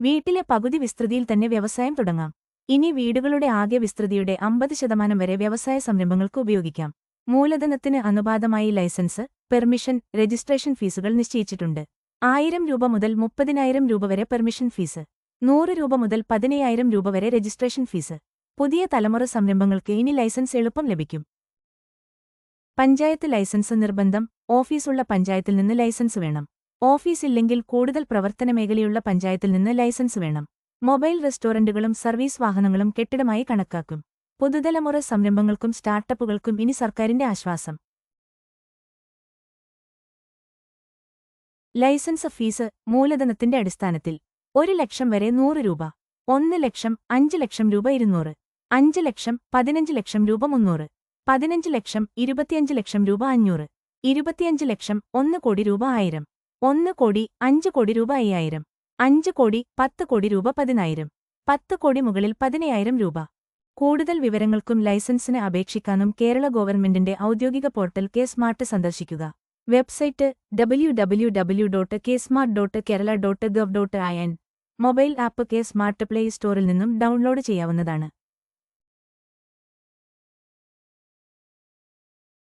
വീട്ടിലെ പകുതി വിസ്തൃതിയിൽ തന്നെ വ്യവസായം തുടങ്ങാം. ഇനി വീടുകളുടെ ആകെ വിസ്തൃതിയുടെ അമ്പത് ശതമാനം വരെ വ്യവസായ സംരംഭങ്ങൾക്ക് ഉപയോഗിക്കാം. മൂലധനത്തിന് അനുപാതമായി ലൈസൻസ് പെർമിഷൻ രജിസ്ട്രേഷൻ ഫീസുകൾ നിശ്ചയിച്ചിട്ടുണ്ട്. ആയിരം രൂപ മുതൽ മുപ്പതിനായിരം രൂപ വരെ പെർമിഷൻ ഫീസ്. നൂറ് രൂപ മുതൽ പതിനയ്യായിരം രൂപ വരെ രജിസ്ട്രേഷൻ ഫീസ്. പുതിയ തലമുറ സംരംഭങ്ങൾക്ക് ഇനി ലൈസൻസ് എളുപ്പം ലഭിക്കും. പഞ്ചായത്ത് ലൈസൻസ് നിർബന്ധം ഓഫീസുള്ള പഞ്ചായത്തിൽ നിന്ന് ലൈസൻസ് വേണം. ഓഫീസില്ലെങ്കിൽ കൂടുതൽ പ്രവർത്തന മേഖലയുള്ള പഞ്ചായത്തിൽ നിന്ന് ലൈസൻസ് വേണം. മൊബൈൽ റെസ്റ്റോറന്റുകളും സർവീസ് വാഹനങ്ങളും കെട്ടിടമായി കണക്കാക്കും. പുതുതലമുറ സംരംഭങ്ങൾക്കും സ്റ്റാർട്ടപ്പുകൾക്കും ഇനി സർക്കാരിന്റെ ആശ്വാസം. ലൈസൻസ് ഫീസ് മൂലധനത്തിന്റെ അടിസ്ഥാനത്തിൽ ഒരു ലക്ഷം വരെ നൂറ് രൂപ. ഒന്ന് ലക്ഷം അഞ്ച് ലക്ഷം രൂപ ഇരുന്നൂറ്. അഞ്ച് ലക്ഷം പതിനഞ്ച് ലക്ഷം രൂപ മുന്നൂറ്. പതിനഞ്ച് ലക്ഷം ഇരുപത്തിയഞ്ച് ലക്ഷം രൂപ അഞ്ഞൂറ്. ഇരുപത്തിയഞ്ച് ലക്ഷം ഒന്ന് കോടി രൂപ ആയിരം. ഒന്ന് കോടി അഞ്ച് കോടി രൂപ അയ്യായിരം അഞ്ച് കോടി പത്ത് കോടി രൂപ പതിനായിരം പത്ത് കോടി മുകളിൽ പതിനയ്യായിരം രൂപ. കൂടുതൽ വിവരങ്ങൾക്കും ലൈസൻസിന് അപേക്ഷിക്കാനും കേരള ഗവൺമെന്റിന്റെ ഔദ്യോഗിക പോർട്ടൽ കെ സ്മാർട്ട് സന്ദർശിക്കുക. Website W W W dot K smart dot Kerala dot gov dot I N mobile app K smart play സ്റ്റോറിൽ നിന്നും ഡൗൺലോഡ് ചെയ്യാവുന്നതാണ്.